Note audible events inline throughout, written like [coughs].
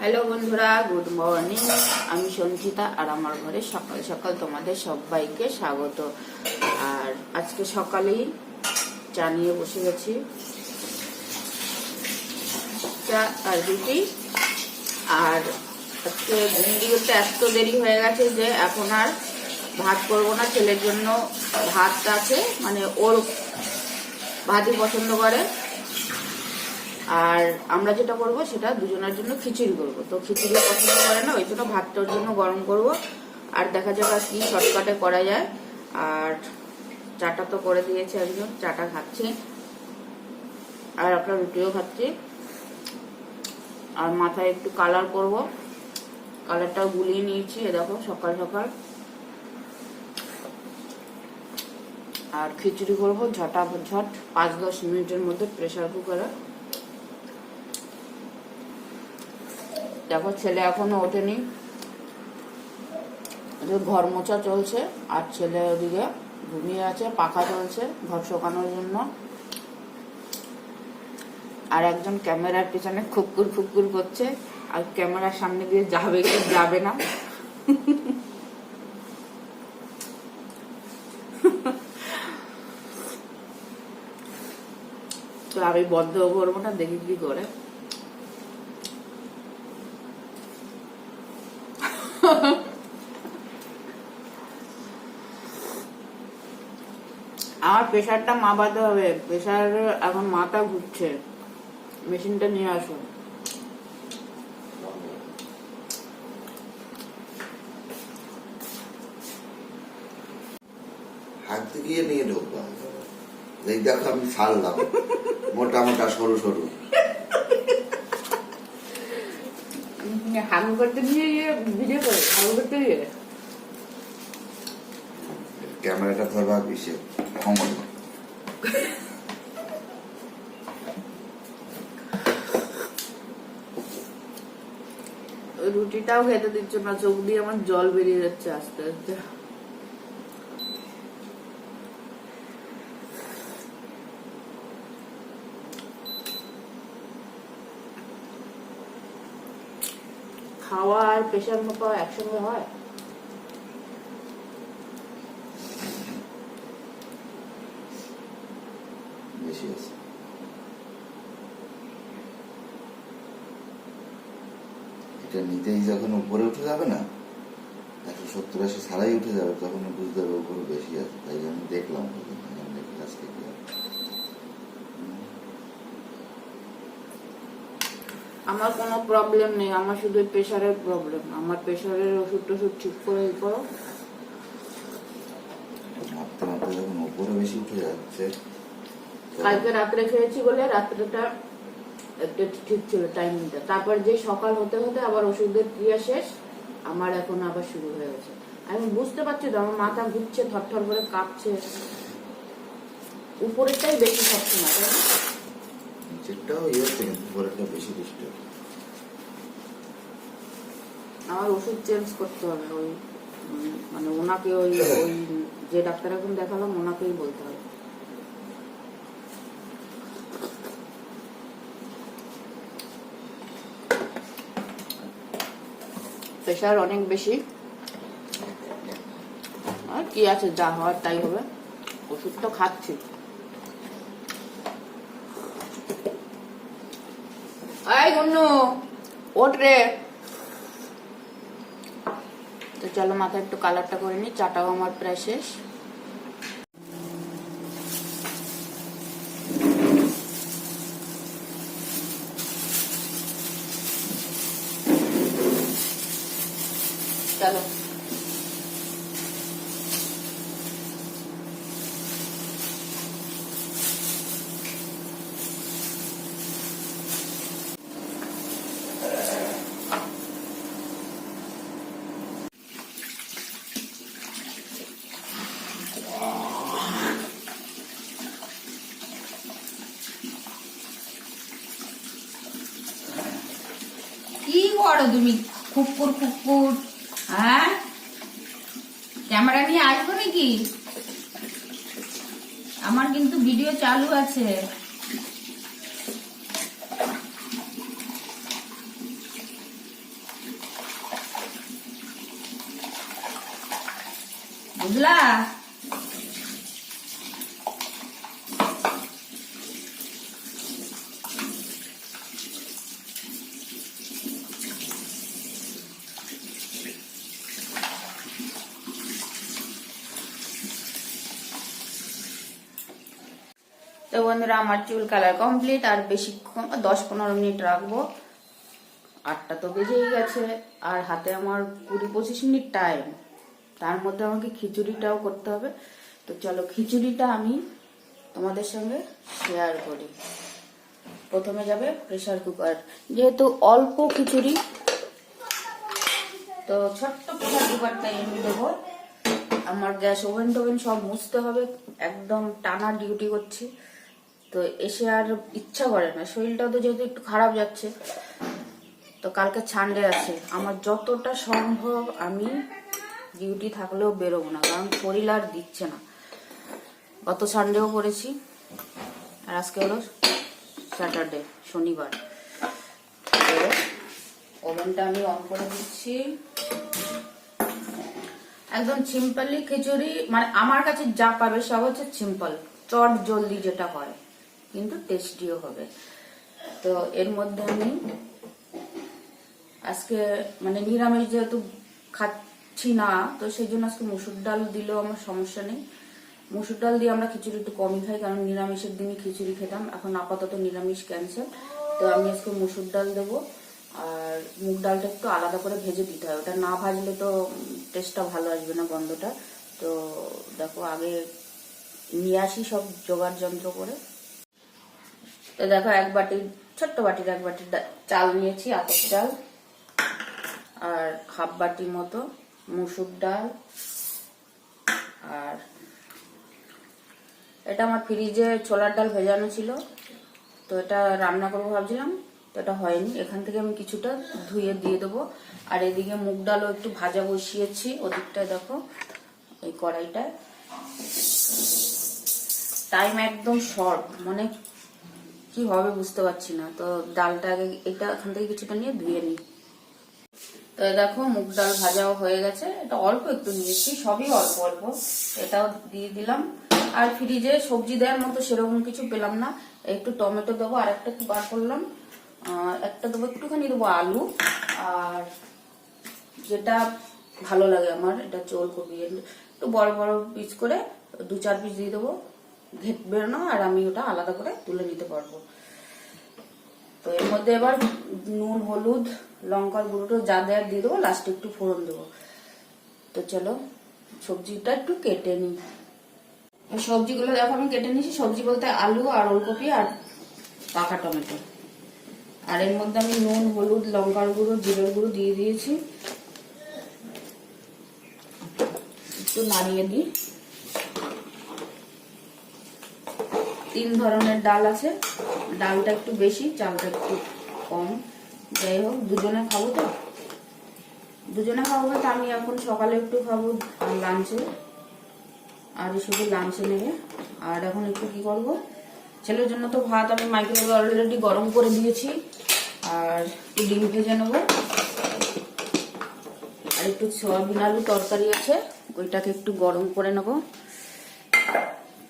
Hello বন্ধুরা, good morning. আমি সঞ্চিতা আর আমার ঘরে সকাল সকাল তোমাদের সবাইকে স্বাগত। আর আজকে সকালেই চা নিয়ে বসে গেছি। চা আর রুটি। আর আজকে ভিডিওটা এত দেরি হয়ে গেছে যে এখন আর ভাত করব না, ছেলের জন্য ভাত আছে মানে ওর ভাতই পছন্দ করে। আর আমরা যেটা করব সেটা দুজনের জন্য খিচুড়ি করব। তো খিচুড়ি পছন্দ করে না, ওই জন্য ভাতটার জন্য গরম করব। আর দেখা যাক আর কি শর্টকাটে করা যায়। আর চাটা তো করে দিয়েছে একজন, চাটা খাচ্ছি। আর একটা রুটিও খাচ্ছি। আর মাথায় একটু কালার করব। কালারটাও গুলিয়ে নিয়েছি, এ দেখো সকাল সকাল। আর খিচুড়ি করব ঝটা ঝট পাঁচ দশ মিনিটের মধ্যে প্রেশার কুকারে। দেখো, ছেলে এখনও ওঠেনি। ঘর মোছা চলছে, আর ছেলে ওদিকে ঘুমিয়ে আছে, পাখা চলছে ঘর শোকানোর জন্য। আর একজন ক্যামেরার পিছনে খুকুর খুকুর করছে, আর ক্যামেরার সামনে দিয়ে যাবে কি যাবে না। তো আমি বদ্ধ করব না, দেখি কি করে আমার প্রেশারটা মাপাতে হবে। প্রেশার এখন মাথা ঘুরছে। মেশিনটা নিয়ে আসো হাত গিয়ে নিয়ে ঢুকবা এই দেখো আমি ছাড়লাম। মোটা মোটা সরু সরু। হাগু করতে গিয়ে গিয়ে ভিডিও করে হাগু করতে গিয়ে। ক্যামেরাটা ধরবা বিষে ওই রুটিটাও খেতে দিচ্ছ না, চোখ দিয়ে আমার জল বেরিয়ে যাচ্ছে আস্তে আস্তে। খাওয়া আর প্রেশার মাপা একসঙ্গে হয় বেশি আছে নিতেই যখন উপরে উঠে যাবে না একশো সত্তর আশি ছাড়াই উঠে যাবে তখন বুঝতে হবে উপরে বেশি আছে তাই আমি দেখলাম আজকে আমার কোনো প্রবলেম নেই আমার শুধু প্রেশারের প্রবলেম আমার প্রেশারের ওষুধ টষুধ ঠিক করে ই করো। মাপতে মাপতে যখন উপরে বেশি উঠে যাচ্ছে কালকে রাত্রে খেয়েছি বলে রাত্রেটা ঠিক ছিল টাইমিংটা তারপর যে সকাল হতে হতে আবার ওষুধের ক্রিয়া শেষ আমার এখন আবার শুরু হয়ে গেছে। আমি বুঝতে পারছি তো আমার মাথা ঘুরছে থরথর করে কাঁপছে। উপরেরটাই বেশি সবসময় তাই না? নিচেরটাও ইয়ে উপরেরটা বেশি দৃষ্টি। আমার ওষুধ চেঞ্জ করতে হবে ওই মানে ওনাকে ওই ওই যে ডাক্তার এখন দেখালাম ওনাকেই বলতে হবে। প্রেশার অনেক বেশি। আর কি আছে যা হওয়ার তাই হবে। ওষুধ তো খাচ্ছি। চলো মাথায় একটু কালারটা করে নিই, চাটাও আমার প্রায় শেষ। করো তুমি? খুকুর খুকুর হ্যাঁ? ক্যামেরা নিয়ে আসব নাকি? আমার কিন্তু ভিডিও চালু আছে। বুঝলা? তো বন্ধুরা, আমার চুল কালার কমপ্লিট আর বেশিক্ষণ দশ পনেরো মিনিট রাখব। আটটা তো বেজেই গেছে, আর হাতে আমার কুড়ি পঁচিশ মিনিট টাইম তার মধ্যে আমাকে খিচুড়িটাও করতে হবে। তো চলো, খিচুড়িটা আমি তোমাদের সঙ্গে শেয়ার করি। প্রথমে যাবে প্রেশার কুকার যেহেতু অল্প খিচুড়ি, তো ছোট্ট প্রেশার কুকারটা এনে দেবো। আমার গ্যাস ওভেন টোভেন সব মুছতে হবে। একদম টানা ডিউটি করছি। তো এসে আর ইচ্ছা করে না। শরীরটা তো যেহেতু একটু খারাপ যাচ্ছে, তো কালকে ছান্ডে আছে। আমার যতটা সম্ভব আমি ডিউটি থাকলেও বেরোবো না, কারণ শরীর আর দিচ্ছে না। গত সানডেও করেছি, আর আজকে হলো স্যাটারডে শনিবার। তো ওভেনটা আমি অন করে দিচ্ছি। একদম সিম্পলি খিচুড়ি মানে আমার কাছে যা পাবে সব হচ্ছে সিম্পল চট জলদি যেটা হয়। কিন্তু টেস্টিও হবে। তো এর মধ্যে আমি আজকে মানে নিরামিষ যেহেতু খাচ্ছি না, তো সেই জন্য আজকে মুসুর ডাল দিলেও আমার সমস্যা নেই। মুসুর ডাল দিয়ে আমরা খিচুড়ি একটু কমই খাই, কারণ নিরামিষের দিনই খিচুড়ি খেতাম। এখন আপাতত নিরামিষ ক্যান্সেল তো আমি আজকে মুসুর ডাল দেবো। আর মুগ ডালটা একটু আলাদা করে ভেজে দিতে হয়। ওটা না ভাজলে তো টেস্টটা ভালো আসবে না গন্ধটা। তো দেখো, আগে নিয়ে আসি সব জোগাড় যন্ত্র করে। তো দেখো, এক বাটি, ছোট্ট বাটির এক বাটি চাল নিয়েছি, আতপ চাল আর হাফ বাটি মতো মুসুর ডাল আর এটা আমার ফ্রিজে ছোলার ডাল ভেজানো ছিল, তো এটা রান্না করব ভাবছিলাম, তো এটা হয়নি। এখান থেকে আমি কিছুটা ধুয়ে দিয়ে দেবো। আর এদিকে মুগ ডালও একটু ভাজা বসিয়েছি, ওদিকটায় দেখো, এই কড়াইটায়। টাইম একদম শর্ট মানে কি হবে বুঝতে পারছি না। তো ডালটা আগে এটা এখান থেকে কিছুটা নিয়ে ধুয়ে নিই। তো দেখো মুগ ডাল ভাজাও হয়ে গেছে। এটা অল্প একটু নিয়েছি, সবই অল্প অল্প। এটাও দিয়ে দিলাম। আর ফ্রিজে সবজি দেওয়ার মতো সেরকম কিছু পেলাম না। একটু টমেটো দেবো, আর একটা কি বার করলাম। একটা দেবো, একটুখানি দেবো আলু। আর যেটা ভালো লাগে আমার, এটা চোল কপি। একটু বড় বড় পিস করে দু চার পিস দিয়ে দেবো। ঘেট বেরোনো আর আমি ওটা আলাদা করে তুলে নিতে পারব। তো এর মধ্যে এবার নুন, হলুদ, লঙ্কার গুঁড়োটা যা দেওয়ার দিয়ে দেবো লাস্টে একটু ফোড়ন দেবো। তো চলো, সবজিটা একটু কেটে নিই। সবজিগুলো দেখো, আমি কেটে নিয়েছি। সবজি বলতে আলু আর ওলকপি আর পাকা টমেটো। আর এর মধ্যে আমি নুন, হলুদ, লঙ্কার গুঁড়ো, জিরের গুঁড়ো দিয়ে দিয়েছি। একটু নাড়িয়ে দিই। তিন ধরনের ডাল আছে। ডালটা একটু বেশি, চালটা একটু কম। যাই হোক, দুজনে খাব তো? দুজনে খাব বলতে আমি এখন সকালে একটু খাব লাঞ্চে আর শুধু লাঞ্চে নেবে। আর এখন একটু কি করব? ছেলের জন্য তো ভাত আমি মাইক্রোওয়েভে অলরেডি গরম করে দিয়েছি। আর একটু ডিম ভেজে নেব। আর একটু সয়াবিন আলু তরকারি আছে। ওইটাকে একটু গরম করে নেব।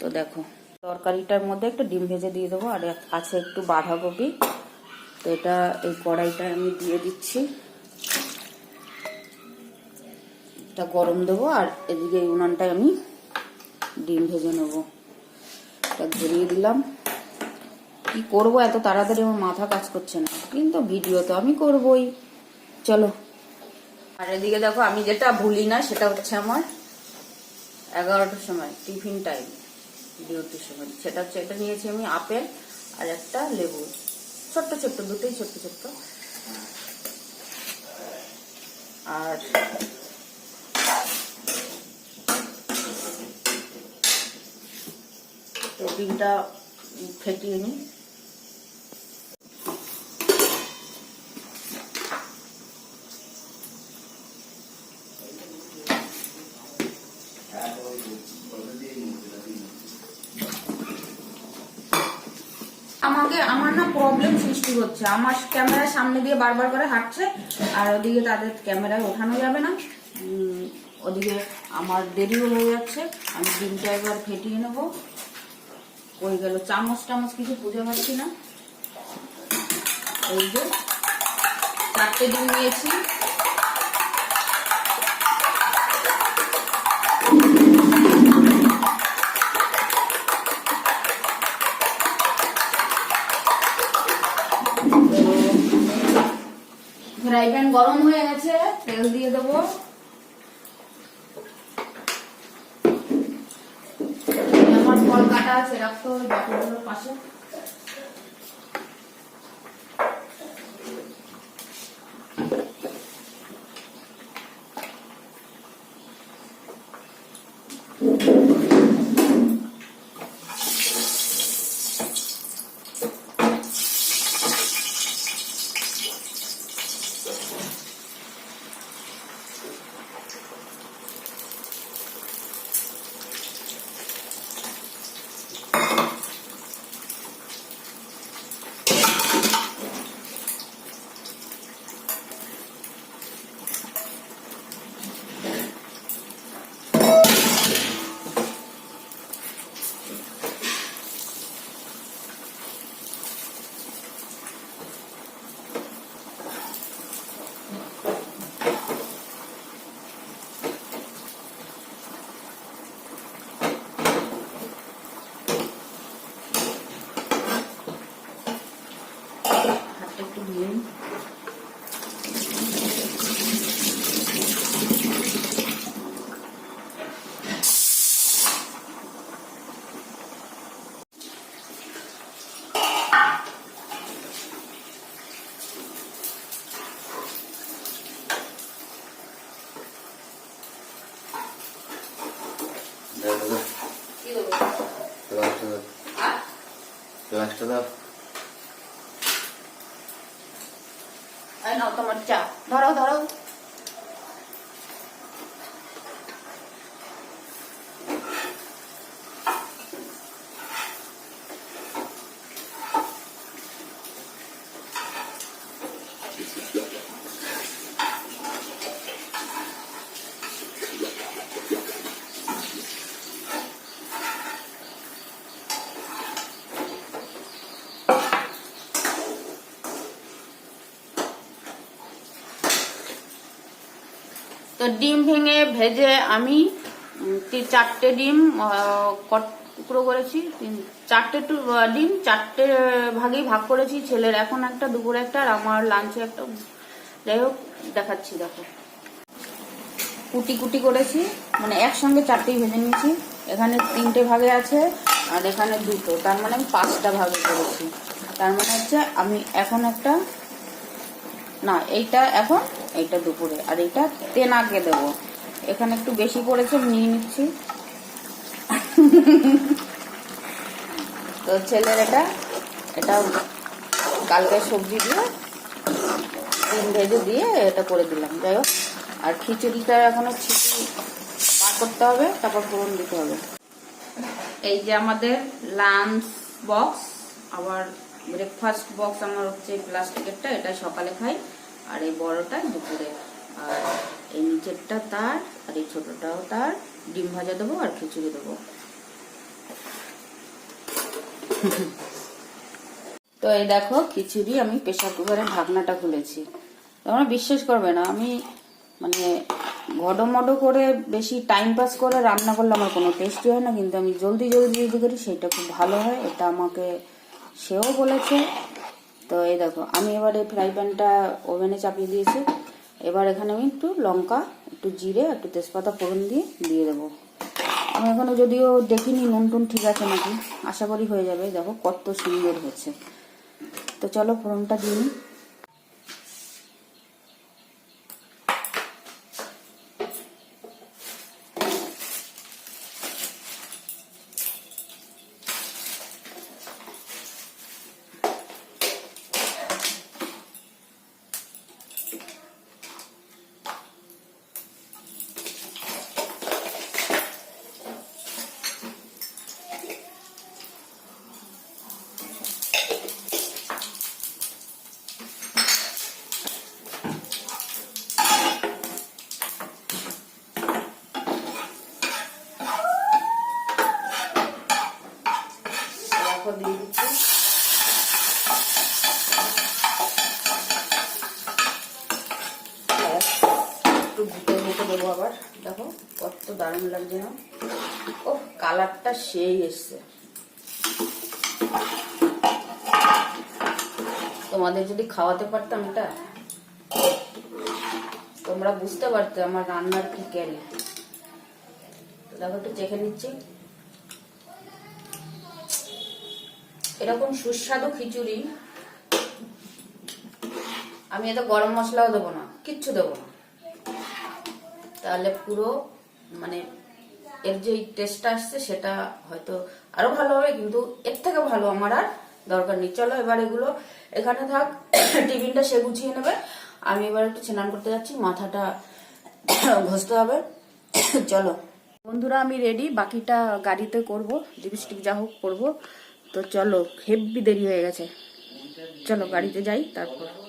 তো দেখো। তরকারিটার মধ্যে একটু ডিম ভেজে দিয়ে দেবো, আর আছে একটু বাঁধাকপি। তো এটা এই কড়াইটা আমি দিয়ে দিচ্ছি। এটা গরম দেবো, আর এদিকে এই উনানটায় আমি ডিম ভেজে নেব। এটা ধরিয়ে দিলাম। কি করব? এত তাড়াতাড়ি আমার মাথা কাজ করছে না। কিন্তু ভিডিও তো আমি করবই। চলো। আর এদিকে দেখো, আমি যেটা ভুলি না, সেটা হচ্ছে আমার এগারোটার সময়, টিফিন টাইম ডিউটির সময় সেটা হচ্ছে, এটা নিয়েছি আমি আপেল আর একটা লেবু। ছোট্ট ছোট্ট, দুটোই ছোট্ট ছোট্ট। আর প্রোটিনটা ফেটিয়ে নিই। আমাকে, আমার না প্রবলেম সৃষ্টি হচ্ছে। আমার ক্যামেরার সামনে দিয়ে বারবার করে হাঁটছে, আর ওদিকে তাদের ক্যামেরায় ওঠানো যাবে না। ওদিকে আমার দেরিও হয়ে যাচ্ছে। আমি ডিমটা একবার ফেটিয়ে নেব। ওই গেল। চামচ টামচ কিছু বুঝে পাচ্ছি না। এই যে, চারটে ডিম নিয়েছি ফ্রাই প্যান গরম হয়ে গেছে তেল দিয়ে দেবো। আমার ফল কাটা আছে রাখতে হবে পাশে। 您 তো ডিম ভেঙে ভেজে আমি চারটে ডিম কট- টুকরো করেছি। চারটে ডিম, চারটে ভাগেই ভাগ করেছি ছেলের। এখন একটা, দুপুরে একটা, আর আমার লাঞ্চে একটা। যাই হোক, দেখাচ্ছি, দেখো। কুটি কুটি করেছি। মানে একসঙ্গে চারটেই ভেজে নিয়েছি। এখানে তিনটে ভাগে আছে, আর এখানে দুটো। তার মানে আমি পাঁচটা ভাগে করেছি। তার মানে হচ্ছে আমি এখন একটা না, এইটা এখন এইটা দুপুরে। আর এইটা তেনাকে দেবো। এখানে একটু বেশি পড়েছে নিয়ে নিচ্ছি। তো ছেলের এটা এটা কালকে সবজি দিয়ে ডিম ভেজে দিয়ে এটা করে দিলাম। যাই হোক, আর খিচুড়িটা এখনও ছিটি বার করতে হবে, তারপর ফোড়ন দিতে হবে। এই যে আমাদের লাঞ্চ বক্স আবার ব্রেকফাস্ট বক্স আমার হচ্ছে প্লাস্টিকেরটা এটা সকালে খাই। আর এই বড়টা দুপুরে। আর এই নিচেরটা তার, আর এই ছোটটাও তার। ডিম ভাজা দেবো আর খিচুড়ি দেবো। তো এই দেখো, খিচুড়ি আমি প্রেশার কুকারে ঢাকনাটা খুলেছি। তোমরা বিশ্বাস করবে না, আমি মানে ঘডমডো করে বেশি টাইম পাস করে রান্না করলে আমার কোনো টেস্টই হয় না, কিন্তু আমি জলদি জলদি যদি করি, সেটা খুব ভালো হয়। এটা আমাকে সেও বলেছে। তো এই দেখো, আমি এবার এই ফ্রাই প্যানটা ওভেনে চাপিয়ে দিয়েছি। এবার এখানে আমি একটু লঙ্কা, একটু জিরে, একটু তেজপাতা ফোড়ন দিয়ে দিয়ে দেবো। আমি এখানে যদিও দেখিনি, নুন টুন ঠিক আছে নাকি? আশা করি হয়ে যাবে। দেখো কত সুন্দর হচ্ছে তো চলো ফোড়নটা দিয়ে নিই। দারুণ লাগছে না? ও কালারটা সেই এসছে। তোমাদের যদি খাওয়াতে পারতাম এটা, তোমরা বুঝতে পারতে আমার রান্নার কি ক্যারি। দেখো, একটু চেখে নিচ্ছি। এরকম সুস্বাদু খিচুড়ি, আমি এত গরম মশলাও দেবো না, কিচ্ছু দেবো না। তাহলে পুরো মানে এর যে টেস্টটা আসছে সেটা হয়তো আরও ভালো হবে, কিন্তু এর থেকে ভালো আমার আর দরকার নেই। চলো এবার এগুলো এখানে থাক, [coughs] টিফিনটা সে গুছিয়ে নেবে। আমি এবার একটু স্নান করতে যাচ্ছি, মাথাটা [coughs] ঘষতে হবে। [coughs] চলো। বন্ধুরা, আমি রেডি বাকিটা গাড়িতে করব লিপস্টিক যা হোক করব তো চলো হেভি দেরি হয়ে গেছে। চলো, গাড়িতে যাই, তারপর।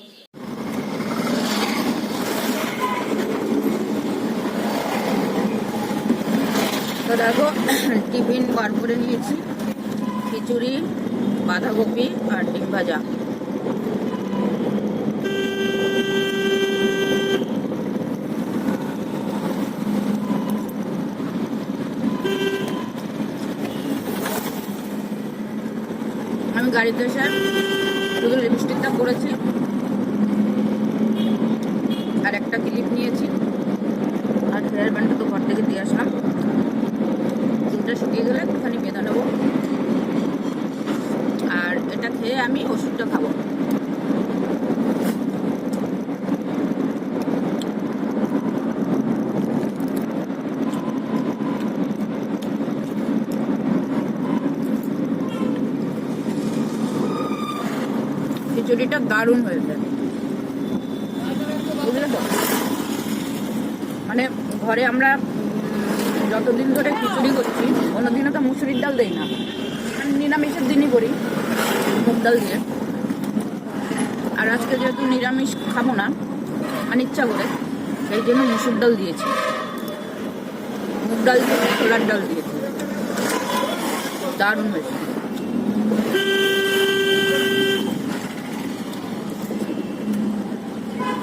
তো দেখো টিফিন বার করে নিয়েছি। খিচুড়ি বাঁধাকপি আর ডিম ভাজা। আমি গাড়িতে এসে শুধু লিপস্টিকটা করেছি আর একটা ক্লিপ নিয়েছি আর হেয়ার ব্যান্ডটা তো ঘর থেকে দিয়ে আসলাম চুলটা শুকিয়ে গেলে একটুখানি বেঁধে নেব আর এটা খেয়ে আমি ওষুধটা খাব খিচুড়িটা দারুণ বুঝলে তো মানে ঘরে আমরা যতদিন ধরে খিচুড়ি করছি, কোনোদিনও তো মুসুরির ডাল দেই না। মানে নিরামিষের দিনই করি, মুগ ডাল দিয়ে। আর আজকে যেহেতু নিরামিষ খাব না মানে ইচ্ছা করে, সেই জন্য মুসুর ডাল দিয়েছি। মুগ ডাল দিয়ে, ছোলার ডাল দিয়েছি। দারুণ হয়েছে।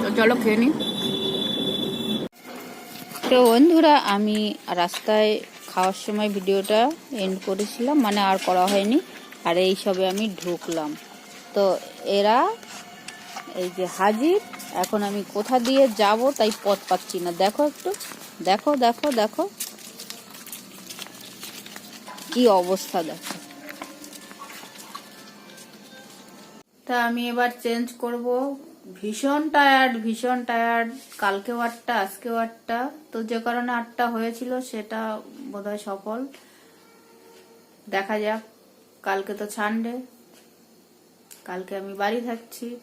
তো চলো খেয়ে নিই তো বন্ধুরা, আমি রাস্তায় খাওয়ার সময় ভিডিওটা এন্ড করেছিলাম মানে আর করা হয়নি, আর এই সবে আমি ঢুকলাম। তো এরা এই যে হাজির, এখন আমি কোথা দিয়ে যাব তাই পথ পাচ্ছি না। দেখো একটু, দেখো দেখো দেখো। কি অবস্থা দেখো। তা আমি এবার চেঞ্জ করব। ভীষণ টায়ার্ড ভীষণ টায়ার্ড কালকেও আটটা আজকেও আটটা তো যে কারণে আটটা হয়েছিল, সেটা বোধহয় সফল। দেখা যাক। কালকে তো ছানডে কালকে আমি বাড়ি থাকছি।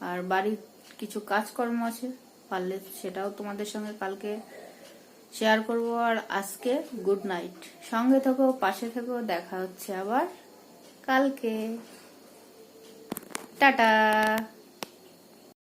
আর বাড়ির কিছু কাজকর্ম আছে, পারলে সেটাও তোমাদের সঙ্গে কালকে শেয়ার করব। আর আজকে গুড নাইট সঙ্গে থেকো, পাশে থেকো। দেখা হচ্ছে আবার কালকে। টাটা।